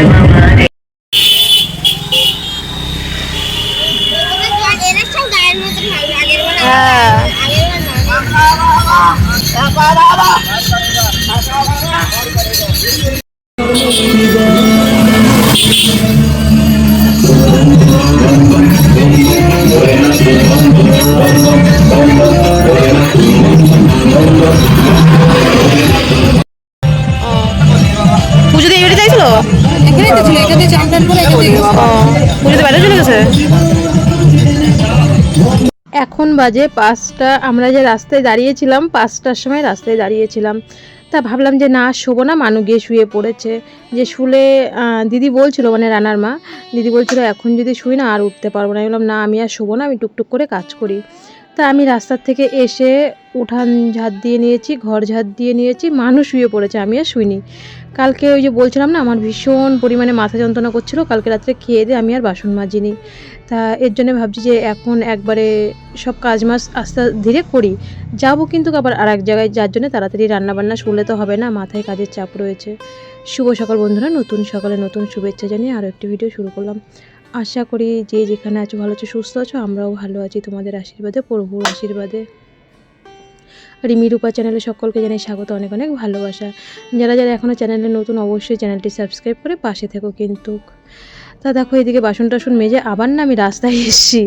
এরা এখন বাজে পাঁচটা, আমরা যে রাস্তায় দাঁড়িয়েছিলাম, পাঁচটার সময় রাস্তায় দাঁড়িয়েছিলাম। তা ভাবলাম যে না, শোবো না, মানু গিয়ে শুয়ে পড়েছে। যে শুলে দিদি বলছিল মানে রানার মা, দিদি বলছিল, এখন যদি শুই না, আর উঠতে পারব না। আমি বললাম, না, আমি আর শোবো না, আমি টুকটুক করে কাজ করি। তা আমি রাস্তার থেকে এসে উঠান ঝাড় দিয়ে নিয়েছি, ঘর ঝাড় দিয়ে নিয়েছি, মানুষ শুয়ে পড়েছে, আমি আর শুইনি। কালকে ওই যে বলছিলাম না, আমার ভীষণ পরিমাণে মাথা যন্ত্রণা করছিল, কালকে রাত্রে খেয়ে দিয়ে আমি আর বাসন মাজিনি। তা এর জন্য ভাবছি যে এখন একবারে সব কাজ মাস আস্তে ধীরে করি। যাব কিন্তু আবার আর এক জায়গায়, যার জন্য তাড়াতাড়ি রান্নাবান্না শুনলে তো হবে না, মাথায় কাজের চাপ রয়েছে। শুভ সকাল বন্ধুরা, নতুন সকালে নতুন শুভেচ্ছা জানিয়ে আরও একটি ভিডিও শুরু করলাম। আশা করি যে যেখানে আছো, ভালো আছো, সুস্থ আছো, আমরাও ভালো আছি। তোমাদের আশীর্বাদে, প্রভুর আশীর্বাদে। রিমি রূপা চ্যানেলে সকলকে জানাই স্বাগত, অনেক অনেক ভালোবাসা। যারা যারা এখনও চ্যানেলে নতুন, অবশ্যই চ্যানেলটি সাবস্ক্রাইব করে পাশে থেকো কিন্তু। তা দেখো, এদিকে বাসন টাসন মেজে আবার না আমি রাস্তায় এসেছি।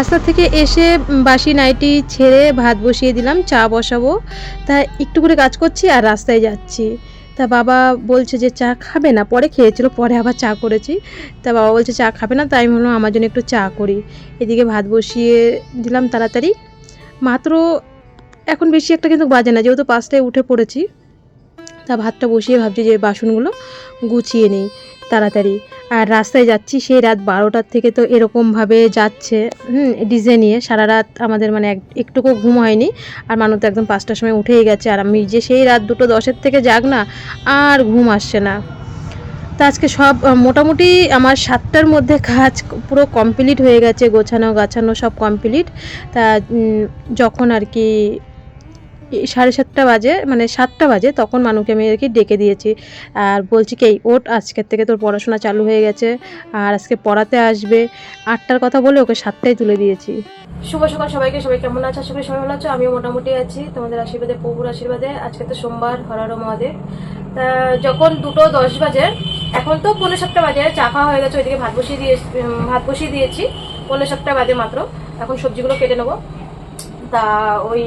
রাস্তা থেকে এসে বাসি নাইটি ছেড়ে ভাত বসিয়ে দিলাম, চা বসাবো। তা একটু করে কাজ করছি আর রাস্তায় যাচ্ছি। তা বাবা বলছে যে চা খাবে না, পরে খেয়েছিল, পরে আবার চা করেছি। তা বাবা বলছে চা খাবে না, তাই আমি ভাবলাম আমার জন্য একটু চা করি। এদিকে ভাত বসিয়ে দিলাম তাড়াতাড়ি। মাত্র এখন বেশি একটা কিন্তু বাজে না, যেহেতু পাঁচটায় উঠে পড়েছি। তা ভাতটা বসিয়ে ভাবছি যে বাসনগুলো গুছিয়ে নিই। তাড়াতাড়ি। আর রাস্তায় যাচ্ছি, সেই রাত বারোটার থেকে তো এরকমভাবে যাচ্ছে। হুম ডিজে নিয়ে। সারা রাত আমাদের মানে এক একটুকু ঘুম হয়নি। আর মানুষ তো একদম পাঁচটার সময় উঠেই গেছে। আর আমি যে সেই রাত দুটো দশের থেকে যাক না, আর ঘুম আসছে না। তা আজকে সব মোটামুটি আমার সাতটার মধ্যে কাজ পুরো কমপ্লিট হয়ে গেছে। গোছানো গাছানো সব কমপ্লিট তা যখন আর কি সাড়ে সাতটা বাজে মানে সাতটা বাজে তখন মানুকে আমি আর কি ডেকে দিয়েছি। আর বলছি কি, এই ওট আজকের থেকে তোর পড়াশোনা চালু হয়ে গেছে। আর আজকে পড়াতে আসবে। আটটার কথা বলে ওকে সাতটায় তুলে দিয়েছি। শুভ সকাল সবাইকে, সবাই কেমন আছে? আশা করি সবাই ভালো আছো। আমিও মোটামুটি আছি। তোমাদের আশীর্বাদে, প্রভুর আশীর্বাদে। আজকে তো সোমবার হরারো মহাদেব। তা যখন দুটো দশ বাজে, এখন তো পনেরো সাতটা বাজে, চা খাওয়া হয়ে গেছে, ওইদিকে ভাত বসিয়ে দিয়ে ভাত বসিয়ে দিয়েছি। পনেরো সাতটা বাজে মাত্র। এখন সবজিগুলো কেটে নেব। তা ওই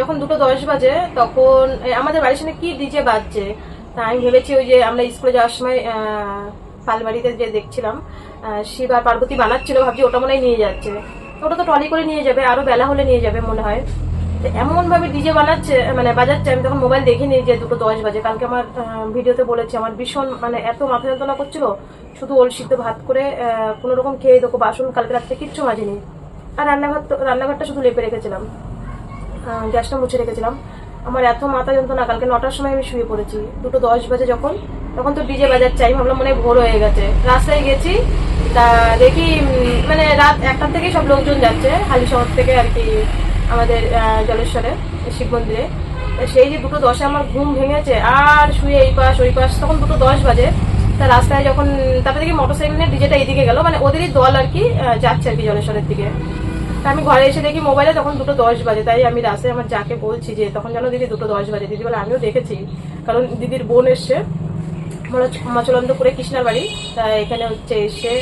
যখন দুটো দশ বাজে, তখন আমাদের বাড়ির সামনে কি ডিজে বাজছে? তা আমি ভেবেছি ওই যে আমরা স্কুলে যাওয়ার সময় পালবাড়িতে যে দেখছিলাম শিব আর পার্বতী বানাচ্ছিল, ভাবছি ওটা মনে নিয়ে যাচ্ছে। ওটা তো ট্রলি করে নিয়ে যাবে, আরও বেলা হলে নিয়ে যাবে মনে হয়। তো এমন ভাবে ডিজে বানাচ্ছে মানে বাজাচ্ছে, আমি তখন মোবাইল দেখিনি যে দুটো দশ বাজে। কালকে আমার ভিডিওতে বলেছি, আমার ভীষণ মানে এত মাথা যন্ত্রণা করছিল, শুধু ওল সিদ্ধ ভাত করে কোনো রকম খেয়ে দেখো, বাসন কালকে রাত্রে কিচ্ছু মাজিনি। আর রান্নাঘর রান্নাঘরটা শুধু লেপে রেখেছিলাম। গ্যাসটা মুছে রেখেছিলাম। আমার এত মাথা যন্ত্রণা, কালকে নটার সময় আমি শুয়ে পড়েছি। দুটো দশ বাজে যখন, তখন তো ডিজে বাজার চাই ভাবলাম মনে ভোর হয়ে গেছে। রাস্তায় গেছি, তা দেখি মানে রাত একটার থেকেই সব লোকজন যাচ্ছে, হালি শহর থেকে আর কি আমাদের জলেশ্বরে, শিব মন্দিরে। সেই যে দুটো দশে আমার ঘুম ভেঙেছে, আর শুয়ে এই পাশ, ওই পাশ, তখন দুটো দশ বাজে। তা রাস্তায় যখন, তারপরে দেখি মোটর সাইকেল নিয়ে ডিজেটা এইদিকে গেল মানে ওদেরই দল আর কি যাচ্ছে আর কি জলেশ্বরের দিকে। তা আমি ঘরে এসে দেখি মোবাইলে তখন দুটো দশ বাজে। তাই আমি রাস্তায় আমার যাকে বলছি যে, তখন যেন দিদি দুটো দশ বাজে। দিদি বলে, আমিও দেখেছি। কারণ দিদির বোন এসছে। মাচলন্দপুরে কৃষ্ণার বাড়ি। তা এখানে হচ্ছে এসে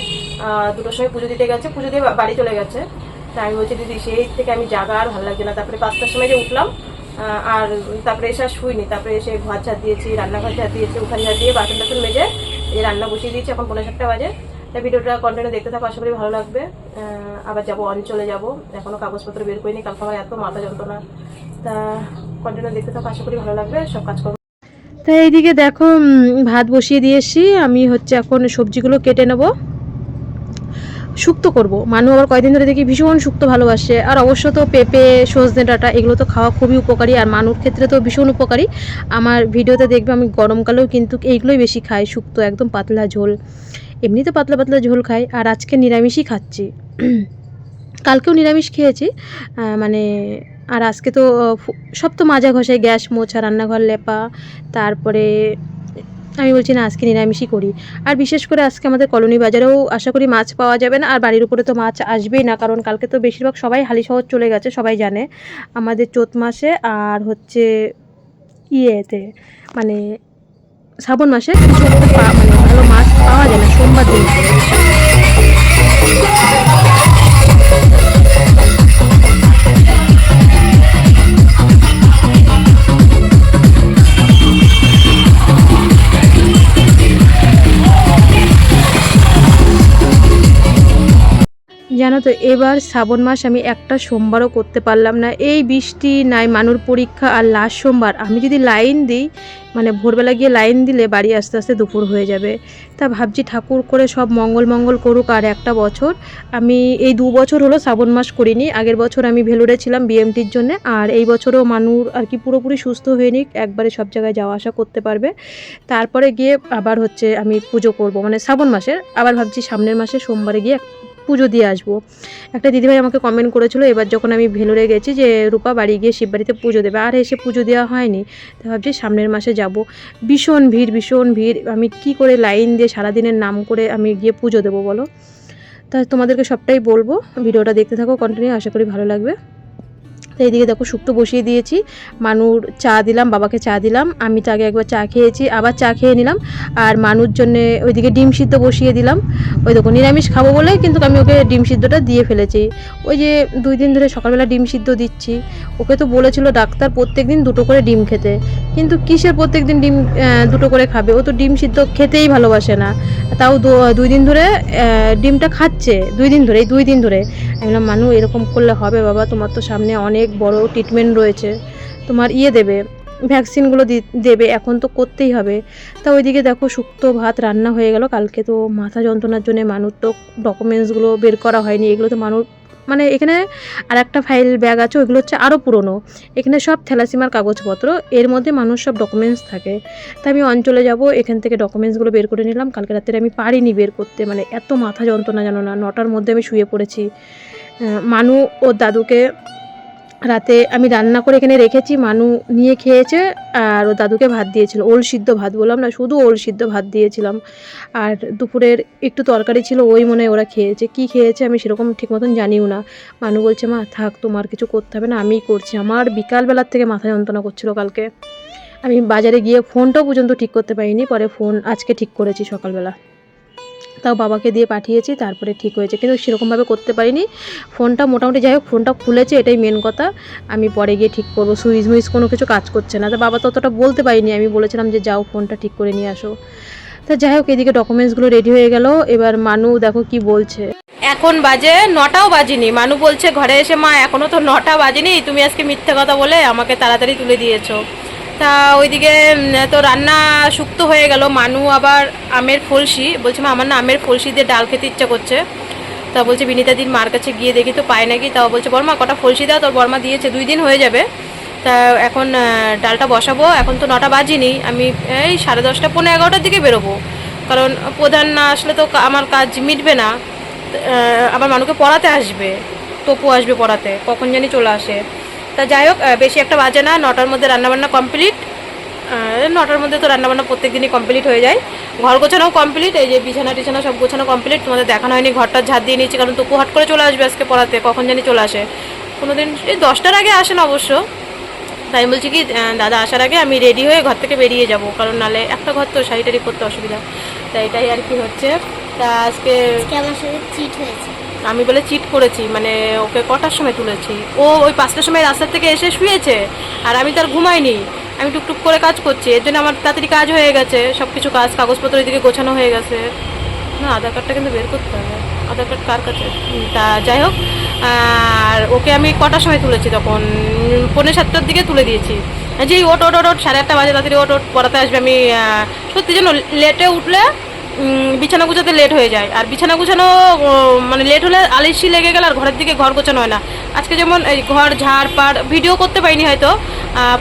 দুটোর সময় পুজো দিতে গেছে। পুজো দিয়ে বাড়ি চলে গেছে। তা আমি বলছি, দিদি, সেই থেকে আমি জাগা আর ভালো লাগছে না। তারপরে পাঁচটার সময় যে উঠলাম আর তারপরে এসে আর শুইনি। তারপরে এসে ঘর ঝাড় দিয়েছি, রান্নাঘর ঝাড় দিয়েছি, উঠান ঝাড় দিয়ে বাসন টাসন মেজে, এই রান্না বসিয়ে দিয়েছি। এখন পনেরো সাতটা বাজে। তাই ভিডিওটা কন্টিনিউ দেখতে থাকো, আশা করি ভালো লাগবে। আবার যাব অঞ্চলে যাব। এখনও কাগজপত্র বের করিনি, কালকে আমার এত মাথা যন্ত্রণা। তা কন্টিনিউ দেখতে থাকো, আশা করি ভালো লাগবে, সব কাজ করব। তা এইদিকে দেখো ভাত বসিয়ে দিয়েছি আমি হচ্ছে এখন সবজিগুলো কেটে নেব। শুক্তো করব। মানু আবার কয়দিন ধরে দেখি ভীষণ শুক্তো ভালোবাসে। আর অবশ্য তো পেঁপে, সজনে ডাঁটা, এগুলো তো খাওয়া খুবই উপকারী। আর মানুর ক্ষেত্রে তো ভীষণ উপকারী। আমার ভিডিওতে দেখবে আমি গরমকালেও কিন্তু এইগুলোই বেশি খাই, শুক্তো একদম পাতলা ঝোল। এমনিতে পাতলা পাতলা ঝোল খাই, আর আজকে নিরামিষই খাচ্ছি। কালকেও নিরামিষ খেয়েছি মানে আর আজকে তো সব তো মাজা ঘষায় গ্যাস, মোছা, রান্নাঘর লেপা, তারপরে আমি বলছি, না, আজকে নিরামিষই করি। আর বিশেষ করে আজকে আমাদের কলোনি বাজারেও আশা করি মাছ পাওয়া যাবে না, আর বাড়ির উপরে তো মাছ আসবেই না, কারণ কালকে তো বেশিরভাগ সবাই হালি শহর চলে গেছে, সবাই জানে। আমাদের চোত মাসে, আর হচ্ছে ইয়েতে মানে শ্রাবণ মাসে মানে ভালো মাছ পাওয়া যায় না, সোমবার দিন। জানো তো, এবার শ্রাবণ মাস আমি একটা সোমবারও করতে পারলাম না। এই বৃষ্টি নাই, মানুর পরীক্ষা, আর লাস্ট সোমবার। আমি যদি লাইন দিই মানে ভোরবেলা গিয়ে লাইন দিলে বাড়ি আস্তে আস্তে দুপুর হয়ে যাবে। তা ভাবছি ঠাকুর করে সব মঙ্গল মঙ্গল করুক আর একটা বছর। আমি এই দু বছর হলো শ্রাবণ মাস করিনি, আগের বছর আমি ভেলোরে ছিলাম বিএমটির জন্য, আর এই বছরও মানুষ আর কি পুরোপুরি সুস্থ হয়ে নিক, একবারে সব জায়গায় যাওয়া আসা করতে পারবে। তারপরে গিয়ে আবার হচ্ছে আমি পুজো করব মানে শ্রাবণ মাসের, আবার ভাবছি সামনের মাসে সোমবারে গিয়ে পুজো দিয়ে আসব। একটা দিদিভাই আমাকে কমেন্ট করেছিল, এবার যখন আমি ভেলোরে গেছি যে রূপা বাড়ি গিয়ে শিব বাড়িতে পুজো দেবে, আর এসে পুজো দেওয়া হয়নি। তো ভাবছি সামনের মাসে যাব। ভীষণ ভিড় ভীষণ ভিড়। আমি কি করে লাইন দিয়ে সারাদিনের নাম করে আমি গিয়ে পুজো দেবো বলো? তা তোমাদেরকে সবটাই বলব। ভিডিওটা দেখতে থাকো কন্টিনিউ আশা করি ভালো লাগবে। তো এইদিকে দেখো শুক্তো বসিয়ে দিয়েছি। মানুর চা দিলাম, বাবাকে চা দিলাম। আমি তো আগে একবার চা খেয়েছি, আবার চা খেয়ে নিলাম। আর মানুর জন্যে ওইদিকে ডিম সিদ্ধ বসিয়ে দিলাম। ওই দেখো নিরামিষ খাব বলে কিন্তু আমি ওকে ডিম সিদ্ধটা দিয়ে ফেলেছি। ওই যে দুই দিন ধরে সকালবেলা ডিম সিদ্ধ দিচ্ছি। ওকে তো বলেছিল ডাক্তার প্রত্যেক দিন দুটো করে ডিম খেতে। কিন্তু কিসের প্রত্যেক দিন ডিম দুটো করে খাবে? ও তো ডিম সিদ্ধ খেতেই ভালোবাসে না। তাও দুই দিন ধরে ডিমটা খাচ্ছে। দুই দিন ধরে দুই দিন ধরে। আমি বললাম, মানু, এরকম করলে হবে বাবা। তোমার তো সামনে অনেক বড় ট্রিটমেন্ট রয়েছে। তোমার ইয়ে দেবে ভ্যাকসিনগুলো দেবে, এখন তো করতেই হবে। তা ওইদিকে দেখো শুক্তো ভাত রান্না হয়ে গেল। কালকে তো মাথা যন্ত্রণার জন্য মানুষ তো ডকুমেন্টসগুলো বের করা হয়নি। এগুলো তো মানুষ মানে এখানে আর একটা ফাইল ব্যাগ আছে, ওইগুলো হচ্ছে আরও পুরনো। এখানে সব থ্যালাসিমার কাগজপত্র, এর মধ্যে মানুষ সব ডকুমেন্টস থাকে। তা আমি অঞ্চলে যাব, এখান থেকে ডকুমেন্টসগুলো বের করে নিলাম। কালকে রাত্রে আমি পারিনি বের করতে মানে এত মাথা যন্ত্রণা জানো না, নটার মধ্যে আমি শুয়ে পড়েছি। মানু ওর দাদুকে রাতে আমি রান্না করে এখানে রেখেছি, মানু নিয়ে খেয়েছে আর ও দাদুকে ভাত দিয়েছিল, ওল সিদ্ধ ভাত বললাম না, শুধু ওল সিদ্ধ ভাত দিয়েছিলাম। আর দুপুরের একটু তরকারি ছিল, ওই মনে ওরা খেয়েছে। কি খেয়েছে আমি সেরকম ঠিক মতন জানিও না। মানু বলছে, মা, থাক, তোমার কিছু করতে হবে না, আমিই করছি। আমার বিকালবেলার থেকে মাথা যন্ত্রণা করছিল কালকে। আমি বাজারে গিয়ে ফোনটাও পর্যন্ত ঠিক করতে পারিনি, পরে ফোন আজকে ঠিক করেছি সকালবেলা। তাও বাবাকে দিয়ে পাঠিয়েছি, তারপরে ঠিক হয়েছে। কিন্তু সেরকমভাবে করতে পারিনি। ফোনটা মোটামুটি যাই হোক, ফোনটা খুলেছে, এটাই মেন কথা। আমি পরে গিয়ে ঠিক করব। সুইচ মুইচ কোনো কিছু কাজ করছে না। তো বাবা তো অতটা বলতে পারিনি। আমি বলেছিলাম যে, যাও, ফোনটা ঠিক করে নিয়ে আসো। তা যাই হোক, এদিকে ডকুমেন্টসগুলো রেডি হয়ে গেল। এবার মানু দেখো কি বলছে। এখন বাজে নটাও বাজেনি। মানু বলছে, ঘরে এসে মা, এখনও তো নটা বাজেনি। তুমি আজকে মিথ্যে কথা বলে আমাকে তাড়াতাড়ি তুলে দিয়েছ। তা ওইদিকে তো রান্না শুক্তো হয়ে গেল। মানু আবার আমের ফলসি বলছে, মা, আমার না আমের ফলসি দিয়ে ডাল খেতে ইচ্ছা করছে। তা বলছে, বিনিতা দিন মার কাছে গিয়ে দেখি তো পায় নাকি? তাও বলছে বর্মা কটা ফলসি দাও, তোর বর্মা দিয়েছে, দুই দিন হয়ে যাবে। তা এখন ডালটা বসাবো। এখন তো নটা বাজিনি, আমি, এই সাড়ে দশটা পনেরো এগারোটার দিকে বেরোবো। কারণ প্রধান না আসলে তো আমার কাজ মিটবে না। আবার মানুষকে পড়াতে আসবে, তপু আসবে পড়াতে, কখন জানি চলে আসে। তা যাই হোক বেশি একটা বাজে না, নটার মধ্যে রান্নাবান্না কমপ্লিট নটার মধ্যে তো রান্নাবান্না প্রত্যেক দিনই কমপ্লিট হয়ে যায়। ঘর গোছানোও কমপ্লিট এই যে বিছানা টিছানা সব গোছানো কমপ্লিট তোমাদের দেখানো হয়নি, ঘরটা ঝাড় দিয়ে নিয়েছি, কারণ তপু হট করে চলে আসবে আজকে পড়াতে, কখন জানি চলে আসে। কোনো দিন এই দশটার আগে আসে না অবশ্য। তাই বলছি কি দাদা আসার আগে আমি রেডি হয়ে ঘর থেকে বেরিয়ে যাব, কারণ নালে একটা ঘর তো শাড়ি টাড়ি করতে অসুবিধা। তাই এটাই আর কি হচ্ছে। তা আজকে আজকে আমার সাথে চিট হয়েছে। আমি বলে চিট করেছি মানে ওকে কটার সময় তুলেছি। ও ওই পাঁচটার সময় রাস্তার থেকে এসে শুয়েছে, আর আমি তার ঘুমাইনি। আমি টুকটুক করে কাজ করছি, এর জন্য আমার তাড়াতাড়ি কাজ হয়ে গেছে সব কিছু কাজ, কাগজপত্র এদিকে গোছানো হয়ে গেছে। না, আধার কার্ডটা কিন্তু বের করতে হবে। আধার কার্ড কার কাছে? তা যাই হোক, আর ওকে আমি কটার সময় তুলেছি? তখন পৌনে সাতটার দিকে তুলে দিয়েছি। যেই ওট ওট ওট সাড়ে আটটা বাজে, তাড়াতাড়ি ওট ওট, পড়াতে আসবে। আমি সত্যি যেন লেটে উঠলে বিছানা গুছাতে লেট হয়ে যায়। আর বিছানা গুছানো মানে লেট হলে আলিসি লেগে গেলে আর ঘরের দিকে ঘর গোছানো হয় না। আজকে যেমন এই ঘর, ঝাড় পাড় ভিডিও করতে পারিনি হয়তো।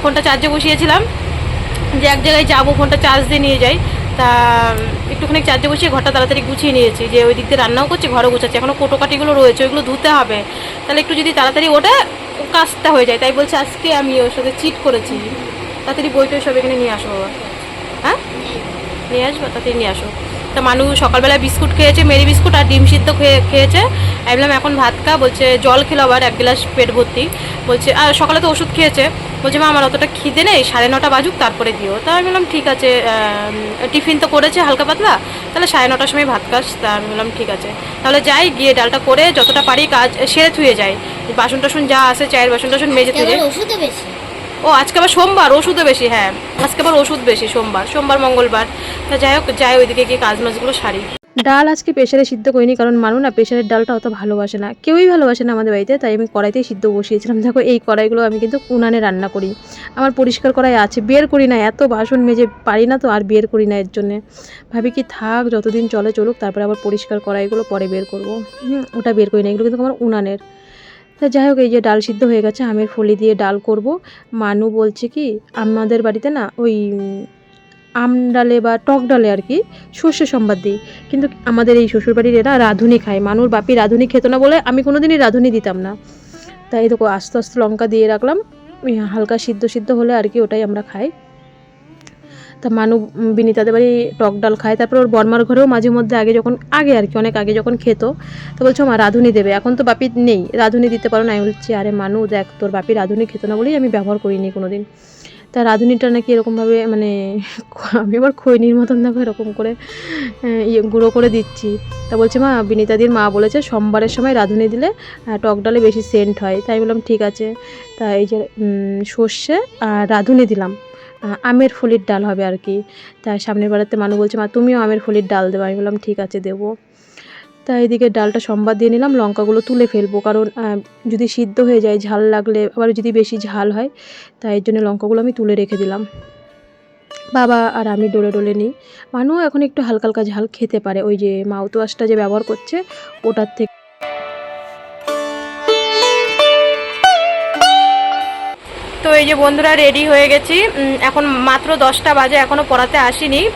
ফোনটা চার্জে বসিয়েছিলাম যে এক জায়গায় যাব ফোনটা চার্জ দিয়ে নিয়ে যাই। তা, একটুখানি চার্জে বসিয়ে ঘরটা তাড়াতাড়ি গুছিয়ে নিয়েছি। যে ওই দিক দিয়ে রান্নাও করছি, ঘরও গুছাচ্ছি। এখনও কোটোকাটিগুলো রয়েছে, ওইগুলো ধুতে হবে। তাহলে একটু যদি তাড়াতাড়ি ওটা কাজটা হয়ে যায়। তাই বলছে, আজকে আমি ওর সাথে চিট করেছি। তাড়াতাড়ি বইটা সব এখানে নিয়ে আসো হ্যাঁ? নিয়ে আসব, তাড়াতাড়ি নিয়ে আসো। তা মানু সকালবেলা বিস্কুট খেয়েছে মেরি বিস্কুট আর ডিম সিদ্ধ খেয়ে খেয়েছে। আমি বললাম এখন ভাত খা। বলছে জল খেলো আবার এক গ্লাস পেট ভর্তি। বলছে আর সকালে তো ওষুধ খেয়েছে। বলছে মা আমার অতটা খিদে নেই সাড়ে নটা বাজুক তারপরে দিও। তা আমি বললাম ঠিক আছে টিফিন তো করেছে হালকা পাতলা তাহলে সাড়ে নটার সময় ভাত খাস। তা আমি বললাম ঠিক আছে। তাহলে যাই গিয়ে ডালটা করে যতটা পারি কাজ সেরে থুয়ে যাই। বাসন টাসন যা আছে চায়ের বাসন টাসন মেজে থুয়ে ও, আজকে আবার সোমবার, ওষুধও বেশি হ্যাঁ। আজকে আবার ওষুধ বেশি, সোমবার। সোমবার, মঙ্গলবার। তা যাই হোক, যাই ওইদিকে গিয়ে কাজ মাছগুলো সারি। ডাল আজকে প্রেশারে সিদ্ধ করিনি, কারণ মানু না প্রেশারের ডালটা অত ভালোবাসে না। কেউই ভালোবাসে না আমাদের বাড়িতে, তাই আমি কড়াইতেই সিদ্ধ বসিয়েছিলাম। দেখো, এই কড়াইগুলো আমি কিন্তু উনানে রান্না করি। আমার পরিষ্কার করাই আছে, বের করি না, এত বাসন মেজে পারি না তো, আর বের করি না এর জন্যে। ভাবি কি থাক, যতদিন চলে চলুক, তারপরে আবার পরিষ্কার কড়াইগুলো পরে বের করব। ওটা বের করি না, এগুলো কিন্তু আমার উনানের। তা যাই হোক, এই যে ডাল সিদ্ধ হয়ে গেছে, আমের ফলি দিয়ে ডাল করব। মানু বলছে কি, আমাদের বাড়িতে না ওই আম ডালে বা টক ডালে আর কি সর্ষে সম্বাদ দিই। কিন্তু আমাদের এই শ্বশুরবাড়ির এরা রাঁধুনি খায়। মানুর বাপি রাঁধুনি খেত না বলে আমি কোনো দিনই রাঁধুনি দিতাম না। তাই দেখো, আস্তে আস্তে লঙ্কা দিয়ে রাখলাম। হালকা সিদ্ধ সিদ্ধ হলে আর কি ওটাই আমরা খাই। তা মানু বিনিতাদের বাড়ি টক ডাল খায়। তারপর ওর বর্মার ঘরেও মাঝে মধ্যে আগে যখন, আগে আর কি, অনেক আগে যখন খেত, তো বলছো, মা, রাঁধুনি দেবে। এখন তো বাপি নেই, রাঁধুনি দিতে পারো না। আমি বলছি, আরে মানু, দেখ, তোর বাপি রাঁধুনি খেত না বলেই আমি ব্যবহার করিনি কোনো দিন তা রাঁধুনিটা নাকি এরকমভাবে মানে আমি আবার খৈনির মতন দেখো এরকম করে ইয়ে গুঁড়ো করে দিচ্ছি। তা বলছে, মা, বিনিতাদির মা বলেছে, সোমবারের সময় রাঁধুনি দিলে টক ডালে বেশি সেন্ট হয়। তাই বললাম, ঠিক আছে। তা এই যে সর্ষে আর রাঁধুনি দিলাম। আমের ফলির ডাল হবে আর কি। তাই সামনের বাড়িতে মানু বলছে, মা, তুমিও আমের ফলির ডাল দেবো। আমি বললাম, ঠিক আছে, দেবো। তা এদিকে ডালটা সম্বাদ দিয়ে নিলাম, লঙ্কাগুলো তুলে ফেলব। কারণ যদি সিদ্ধ হয়ে যায়, ঝাল লাগলে, আবার যদি বেশি ঝাল হয়, তাই এর জন্য লঙ্কাগুলো আমি তুলে রেখে দিলাম। বাবা আর আমি ডলে ডলে নিই। মানু এখন একটু হালকা হালকা ঝাল খেতে পারে। ওই যে মাউথওয়াশটা যে ব্যবহার করছে, ওটার থেকে তো এই যে বন্ধুরা রেডি হয়ে গেছি। এখন মাত্র দশটা বাজে এখনও পড়াতে আসিনি।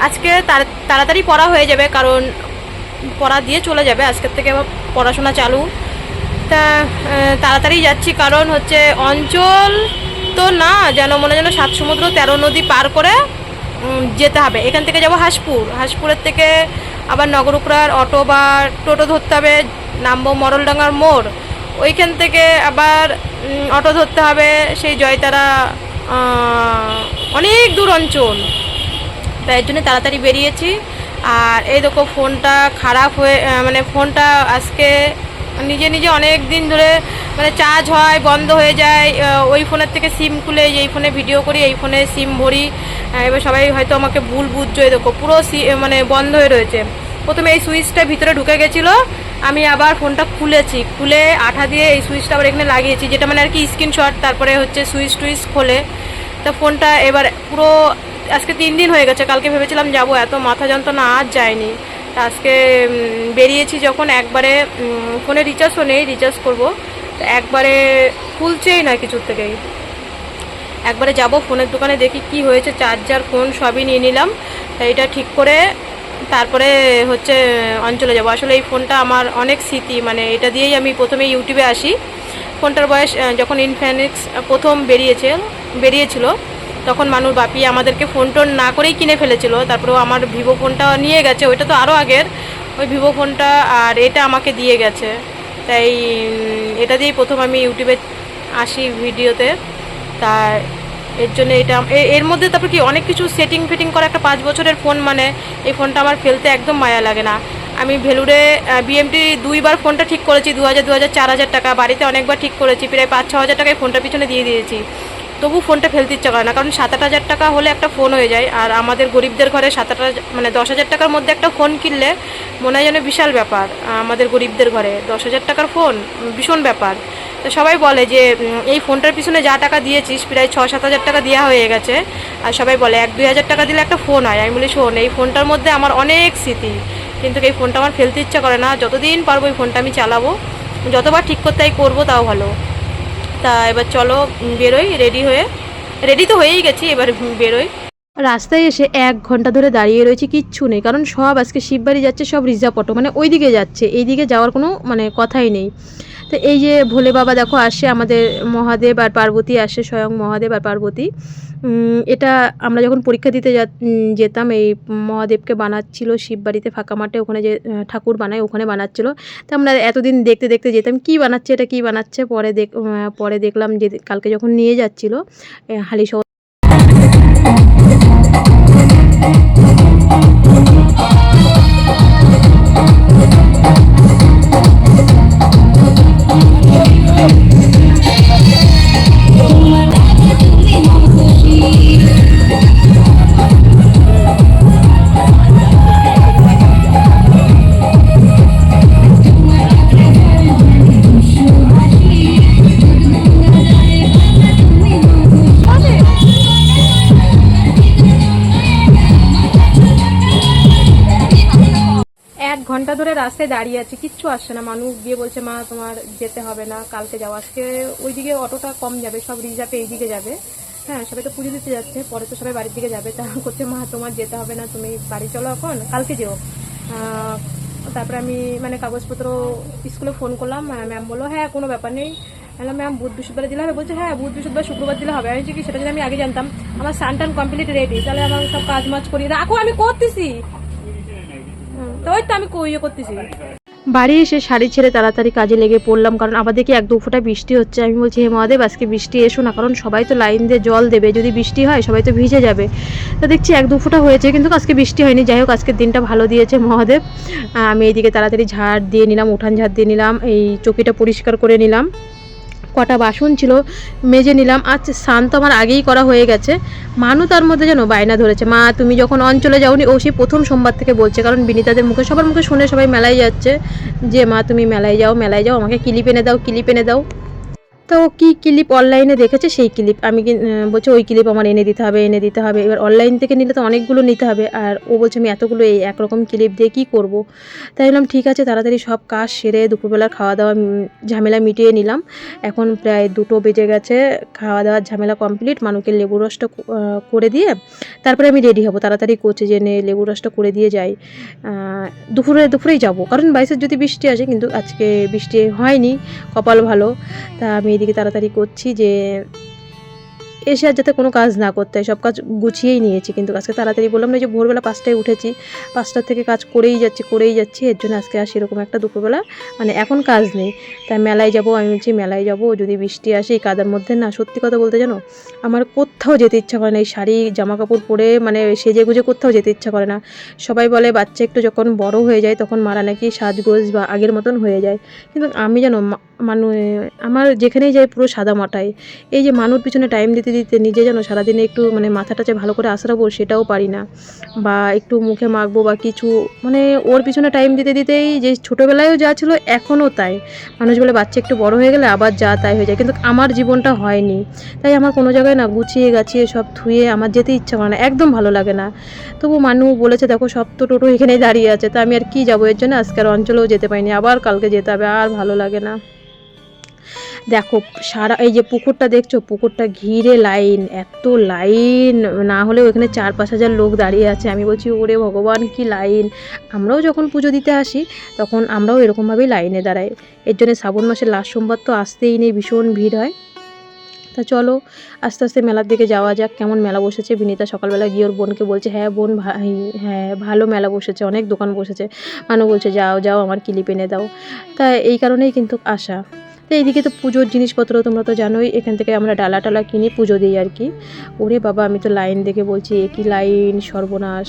আজকে তাড়া- তাড়াতাড়ি পড়া হয়ে যাবে, কারণ পড়া দিয়ে চলে যাবে। আজকের থেকে আবার পড়াশোনা চালু। তা তাড়াতাড়ি যাচ্ছি, কারণ হচ্ছে অঞ্চল তো না, যেন মনে যেন সাত সমুদ্র তেরো নদী পার করে যেতে হবে। এখান থেকে যাব হাসপুর। হাসপুরের থেকে আবার নগরুকরার অটো বা টোটো ধরতে হবে, নামবো মরলডাঙ্গার মোড়। ওইখান থেকে আবার অটো ধরতে হবে। সেই জয়তারা অনেক দূর অঞ্চল। তাই জন্য তাড়াতাড়ি বেরিয়েছি। আর এই দেখো, ফোনটা খারাপ হয়ে মানে ফোনটা আজকে নিজে নিজে অনেক দিন ধরে মানে চার্জ হয়, বন্ধ হয়ে যায়। ওই ফোনের থেকে সিম খুলে এই ফোনে ভিডিও করি, এই ফোনে সিম ভরি। এবার সবাই হয়তো আমাকে ভুল বুঝছ, এই দেখো, পুরো সি মানে বন্ধ হয়ে রয়েছে। প্রথমে এই সুইচটা ভিতরে ঢুকে গেছিল। আমি আবার ফোনটা খুলেছি। খুলে আঠা দিয়ে এই সুইচটা আবার এখানে লাগিয়েছি, যেটা মানে আর কি স্ক্রিনশট তারপরে হচ্ছে সুইচ টুইচ খোলে। তো ফোনটা এবার পুরো আজকে তিন দিন হয়ে গেছে, কালকে ভেবেছিলাম যাব, এত মাথা যন্ত্রণা আজ যায়নি। তা আজকে বেরিয়েছি যখন একবারে ফোনে রিচার্জও নেই রিচার্জ করব। তো একবারে খুলছেই না কিছুর থেকেই। একবারে যাব, ফোনের দোকানে দেখি কি হয়েছে চার্জার ফোন সবই নিয়ে নিলাম। এটা ঠিক করে তারপরে হচ্ছে অঞ্চলে যাব। আসলে এই ফোনটা আমার অনেক স্মৃতি মানে এটা দিয়েই আমি প্রথমে ইউটিউবে আসি। ফোনটার বয়স যখন ইনফিনিক্স প্রথম বেরিয়েছে, বেরিয়েছিল, তখন মানুষ বাপি আমাদেরকে ফোন টোন না করেই কিনে ফেলেছিল। তারপরেও আমার ভিভো ফোনটা নিয়ে গেছে, ওইটা তো আরও আগের। ওই ভিভো ফোনটা আর এটা আমাকে দিয়ে গেছে। তাই এটা দিয়েই প্রথম আমি ইউটিউবে আসি ভিডিওতে। তা এর জন্য এটা এর মধ্যে তারপর কি অনেক কিছু সেটিং ফিটিং করা একটা পাঁচ বছরের ফোন মানে এই ফোনটা আমার ফেলতে একদম মায়া লাগে না। আমি ভেলুরে বিএমটি দুইবার ফোনটা ঠিক করেছি দু হাজার দু হাজার চার হাজার টাকা, বাড়িতে অনেকবার ঠিক করেছি, প্রায় পাঁচ, ছ হাজার টাকায় ফোনটার পিছনে দিয়ে দিয়েছি। তবু ফোনটা ফেলতে ইচ্ছা করে না, কারণ সাত আট হাজার টাকা হলে একটা ফোন হয়ে যায়, আর আমাদের গরিবদের ঘরে সাত আট মানে দশ হাজার টাকার মধ্যে একটা ফোন কিনলে মনে হয় যেন বিশাল ব্যাপার আমাদের গরিবদের ঘরে। দশ হাজার টাকার ফোন ভীষণ ব্যাপার। তো সবাই বলে যে এই ফোনটার পিছনে যা টাকা দিয়েছিস, প্রায় ছ সাত হাজার টাকা দেওয়া হয়ে গেছে। আর সবাই বলে এক দুই হাজার টাকা দিলে একটা ফোন হয়। আমি বলি, শোন, এই ফোনটার মধ্যে আমার অনেক স্মৃতি, কিন্তু এই ফোনটা আমার ফেলতে ইচ্ছা করে না। যতদিন পারব এই ফোনটা আমি চালাবো। যতবার ঠিক করতে করব, তাও ভালো। তা এবার চলো বেরোই রেডি হয়ে। রেডি তো হয়েই গেছি, এবার বেরোই। রাস্তায় এসে এক ঘণ্টা ধরে দাঁড়িয়ে রয়েছে, কিচ্ছু নেই, কারণ সব আজকে শিববাড়ি যাচ্ছে, সব রিজার্ভ অটো মানে ওই দিকে যাচ্ছে এই দিকে যাওয়ার কোনো মানে কথাই নেই। তো এই যে ভোলে বাবা দেখো, আসে আমাদের মহাদেব আর পার্বতী, আসে স্বয়ং মহাদেব আর পার্বতী। এটা আমরা যখন পরীক্ষা দিতে যেতাম, এই মহাদেবকে বানাচ্ছিল, শিববাড়িতে ফাঁকা মাঠে ওখানে যে ঠাকুর বানায়, ওখানে বানাচ্ছিল। তো আমরা এতদিন দেখতে দেখতে যেতাম, কি বানাচ্ছে এটা, কি বানাচ্ছে? পরে দেখ পরে দেখলাম যে, কালকে যখন নিয়ে যাচ্ছিল হালি এক ঘণ্টা ধরে রাস্তায় দাঁড়িয়ে আছে, কিচ্ছু আসছে না। মানুষ গিয়ে বলছে, মা, তোমার যেতে হবে না, কালকে যাও। আজকে ওইদিকে অটোটা কম যাবে, সব রিজার্ভে এইদিকে যাবে। হ্যাঁ সবাই তো পুজো দিতে যাচ্ছে, পরে তো সবাই বাড়ির দিকে যাবে। তা করছে, মা, তোমার যেতে হবে না, তুমি বাড়ি চলো এখন, কালকে যেও। তারপরে আমি মানে কাগজপত্র স্কুলে ফোন করলাম ম্যাম বলল হ্যাঁ কোনো ব্যাপার নেই। বললাম, ম্যাম, বুধ বৃহস্পতিবার দিলে হবে? বলছে হ্যাঁ বুধ বৃহস্পতিবার, শুক্রবার দিলে হবে। আমি কি, সেটা যদি আমি আগে জানতাম, আমার সান সানটান কমপ্লিট রেডি তাহলে আমার সব কাজ মাজ করি রাখো, আমি করতেছি। তো ওই তো আমি ইয়ে করতেছি। বাড়ি এসে শাড়ি ছেড়ে তাড়াতাড়ি কাজে লেগে পড়লাম, কারণ দেখি এক দু ফোঁটা বৃষ্টি হচ্ছে। আমি বলছি, হে মহাদেব, আজকে বৃষ্টি এসো না, কারণ সবাই তো লাইন দিয়ে জল দেবে। যদি বৃষ্টি হয়, সবাই তো ভিজে যাবে। তো দেখছি এক দু ফোঁটা হয়েছে, কিন্তু আজকে বৃষ্টি হয়নি। যাই হোক, আজকের দিনটা ভালো দিয়েছে মহাদেব। আমি এইদিকে তাড়াতাড়ি ঝাড় দিয়ে নিলাম, উঠান ঝাড় দিয়ে নিলাম, এই চকিটা পরিষ্কার করে নিলাম। কটা বাসন ছিল, মেজে নিলাম। আচ্ছা স্নান তো আমার আগেই করা হয়ে গেছে। মানু তার মধ্যে যেন বায়না ধরেছে। মা, তুমি যখন অঞ্চলে যাওনি, ও সেই প্রথম সোমবার থেকে বলছে। কারণ বিনিতাদের মুখে, সবার মুখে শুনে সবাই মেলায় যাচ্ছে যে, মা, তুমি মেলায় যাও মেলায় যাও, আমাকে কিলিপ এনে দাও, কিলিপ এনে দাও। তো কী ক্লিপ অনলাইনে দেখেছে? সেই ক্লিপ আমি বলছে, ওই ক্লিপ আমার এনে দিতে হবে, এনে দিতে হবে। এবার অনলাইন থেকে নিলে তো অনেকগুলো নিতে হবে। আর ও বলছে, আমি এতগুলো এই একরকম ক্লিপ দিয়ে কী করব? তাই বললাম ঠিক আছে, তাড়াতাড়ি সব কাজ সেরে দুপুরবেলার খাওয়া দাওয়া ঝামেলা মিটিয়ে নিলাম। এখন প্রায় দুটো বেজে গেছে খাওয়া দাওয়ার ঝামেলা কমপ্লিট মানুষকে লেবু রসটা করে দিয়ে তারপরে আমি রেডি হব। তাড়াতাড়ি কোচে জেনে লেবু রসটা করে দিয়ে যাই। দুপুরে, দুপুরেই যাব। কারণ বাইশের যদি বৃষ্টি আসে, কিন্তু আজকে বৃষ্টি হয়নি, কপাল ভালো। তা আমি এদিকে তাড়াতাড়ি করছি যে এসে আর যাতে কোনো কাজ না করতে হয়। সব কাজ গুছিয়েই নিয়েছি, কিন্তু আজকে তাড়াতাড়ি বললাম না যে ভোরবেলা পাঁচটায় উঠেছি। পাঁচটার থেকে কাজ করেই যাচ্ছি করেই যাচ্ছি। এর জন্য আজকে আর সেরকম একটা দুপুরবেলা মানে এখন কাজ নেই। তাই মেলায় যাব, আমি বলছি মেলায় যাব, যদি বৃষ্টি আসে এই কাদার মধ্যে না, সত্যি কথা বলতে জানো, আমার কোথাও যেতে ইচ্ছা করে না। এই শাড়ি জামা কাপড় পরে মানে সেজে গুজে কোথাও যেতে ইচ্ছা করে না। সবাই বলে বাচ্চা একটু যখন বড় হয়ে যায়, তখন মারা নাকি সাজগোজ বা আগের মতন হয়ে যায়। কিন্তু আমি জানো মানু আমার যেখানেই যাই পুরো সাদা মাটাই এই যে মানুষ পিছনে টাইম দিতে দিতে নিজে যেন সারাদিনে একটু মানে মাথাটা যে ভালো করে আশরাবো সেটাও পারি না। বা একটু মুখে মাখবো বা কিছু মানে ওর পিছনে টাইম দিতে দিতেই যে ছোটোবেলায়ও যা ছিল এখনও তাই। মানুষ বলে বাচ্চা একটু বড় হয়ে গেলে আবার যা তাই হয়ে যায়। কিন্তু আমার জীবনটা হয়নি। তাই আমার কোনো জায়গায় না গুছিয়ে গাছিয়ে সব ধুয়ে আমার যেতে ইচ্ছা করে না, একদম ভালো লাগে না। তবু মানু বলেছে, দেখো, সব তো টোটো এখানেই দাঁড়িয়ে আছে। তা আমি আর কি যাব? এর জন্য আজকের অঞ্চলেও যেতে পারিনি। আবার কালকে যেতে হবে, আর ভালো লাগে না। দেখো, সারা এই যে পুকুরটা দেখছ, পুকুরটা ঘিরে লাইন, এত লাইন, না হলেও এখানে চার পাঁচ হাজার লোক দাঁড়িয়ে আছে। আমি বলছি, ওরে ভগবান, কি লাইন? আমরাও যখন পুজো দিতে আসি, তখন আমরাও এরকমভাবেই লাইনে দাঁড়াই। এর জন্য শ্রাবণ মাসের লাস্ট সোমবার তো আসতেই নেই, ভীষণ ভিড় হয়। তা চলো, আস্তে আস্তে মেলার দিকে যাওয়া যাক, কেমন মেলা বসেছে। বিনীতা সকালবেলা গিয়ে ওর বোনকে বলছে হ্যাঁ বোন ভাই হ্যাঁ ভালো মেলা বসেছে, অনেক দোকান বসেছে। মানু বলছে, যাও যাও, আমার কিলিপ এনে দাও। তা এই কারণেই কিন্তু আসা তো এইদিকে তো পুজোর জিনিসপত্র তোমরা তো জানোই, এখান থেকে আমরা ডালা টালা কিনে পুজো দিই আর কি। ওরে বাবা, আমি তো লাইন দেখে বলছি একই লাইন, সর্বনাশ।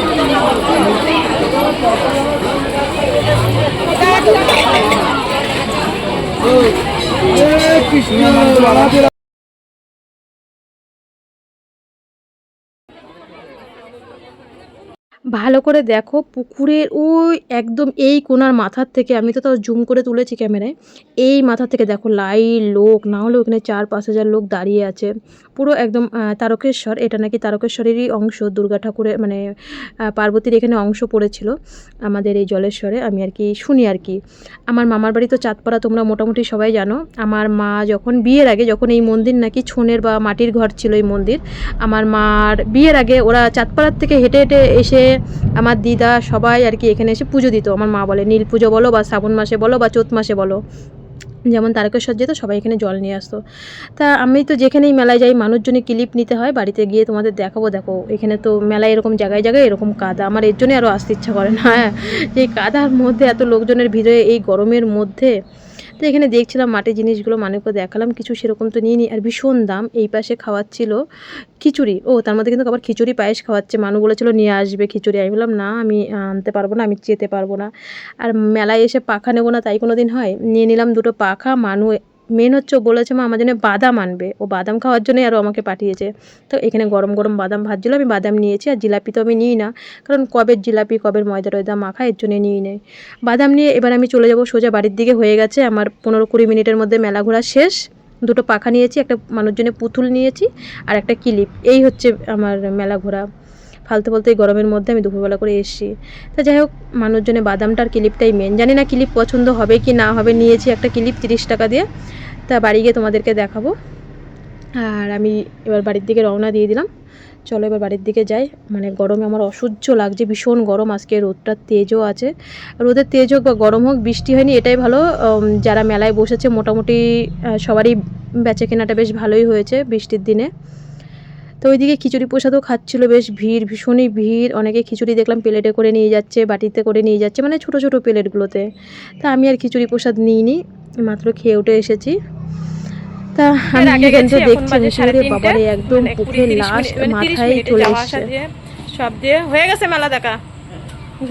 কৃষ্ণ ভালো করে দেখো, পুকুরের ওই একদম এই কোনার মাথার থেকে, আমি তো তাও জুম করে তুলেছি ক্যামেরায়, এই মাথা থেকে দেখো লাইন লোক, না হলে ওখানে চার পাঁচ হাজার লোক দাঁড়িয়ে আছে। পুরো একদম তারকেশ্বর, এটা নাকি তারকেশ্বরেরই অংশ, দুর্গা ঠাকুরের মানে পার্বতীর এখানে অংশ পড়েছিল আমাদের এই জলেশ্বরে, আমি আর কি শুনি আর কি। আমার মামার বাড়ি তো চাঁদপাড়া, তোমরা মোটামুটি সবাই জানো। আমার মা যখন বিয়ের আগে, যখন এই মন্দির নাকি ছোনের বা মাটির ঘর ছিল এই মন্দির, আমার মার বিয়ের আগে ওরা চাঁদপাড়ার থেকে হেঁটে হেঁটে এসে আমার দিদা সবাই আর কি এখানে এসে পুজো দিত। আমার মা বলে, নীল পুজো বলো বা শ্রাবণ মাসে বলো বা চৈত মাসে বলো। যেমন তারকেশ্বর যেত, সবাই এখানে জল নিয়ে আসতো। তা আমি তো যেখানেই মেলায় যাই, মানুষজনে ক্লিপ নিতে হয়, বাড়িতে গিয়ে তোমাদের দেখাবো, দেখো। এখানে তো মেলায় এরকম জায়গায় জায়গায় এরকম কাদা। আমার এর জন্যই আরও আসতে ইচ্ছা করে না। হ্যাঁ যে এই কাদার মধ্যে এত লোকজনের ভিড়ে এই গরমের মধ্যে তো এখানে দেখছিলাম মাটির জিনিসগুলো মানুষকে দেখালাম, কিছু সেরকম তো নিয়ে নিই আর ভীষণ দাম, এই পাশে খাওয়াচ্ছিল খিচুড়ি। ও, তার মধ্যে কিন্তু আবার খিচুড়ি পায়েস খাওয়াচ্ছে। মানু বলেছিল, নিয়ে আসবে খিচুড়ি। আমি বললাম, না, আমি আনতে পারব না, আমি যেতে পারব না। আর মেলায় এসে পাখা নেব না তাই কোনো দিন হয়? নিয়ে নিলাম দুটো পাখা, মানু মেন হচ্ছে ও বলেছে, মা, আমার জন্য বাদাম আনবে। ও বাদাম খাওয়ার জন্যই আরও আমাকে পাঠিয়েছে। তো এখানে গরম গরম বাদাম ভাজছিল, আমি বাদাম নিয়েছি, আর জিলাপি তো আমি নিই না, কারণ কবের জিলাপি, কবের ময়দা টয়দা মাখা, এর জন্য নিই নেই। বাদাম নিয়ে এবার আমি চলে যাব সোজা বাড়ির দিকে হয়ে গেছে, আমার পনেরো কুড়ি মিনিটের মধ্যে মেলা ঘোরা শেষ। দুটো পাখা নিয়েছি, একটা মানুষজনের পুতুল নিয়েছি, আর একটা ক্লিপ। এই হচ্ছে আমার মেলা ঘোরা। ফালতে এই গরমের মধ্যে আমি দুপুরবেলা করে এসেছি। তা যাই হোক মানুষজনের বাদামটার ক্লিপটাই মেন জানি না ক্লিপ পছন্দ হবে কি না হবে, নিয়েছি একটা ক্লিপ তিরিশ টাকা দিয়ে। তা বাড়ি গিয়ে তোমাদেরকে দেখাবো। আর আমি এবার বাড়ির দিকে রওনা দিয়ে দিলাম। চলো এবার বাড়ির দিকে যাই। মানে গরমে আমার অসহ্য লাগছে, ভীষণ গরম। আজকে রোদটার তেজও আছে। রোদের তেজ হোক বা গরম হোক, বৃষ্টি হয়নি, এটাই ভালো। যারা মেলায় বসেছে, মোটামুটি সবারই বেচা কেনাটা বেশ ভালোই হয়েছে বৃষ্টির দিনে। তো ওইদিকে খিচুড়ি প্রসাদও খাচ্ছিল বেশ ভিড় ভীষণই ভিড়। অনেকে খিচুড়ি দেখলাম প্লেটে করে নিয়ে যাচ্ছে বাটিতে করে নিয়ে যাচ্ছে মানে ছোট ছোট প্লেটগুলোতে। তা আমি আর খিচুড়ি প্রসাদ নিইনি মাত্র খেয়ে উঠে এসেছি। তা আমি এখন দেখছি বাবারে একদম মানে পুকুরের লাশ মানে তিরিশ মাথায় চলে এসছে সব দিয়ে হয়ে গেছে মেলা দেখা।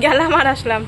গেলাম আর আসলাম।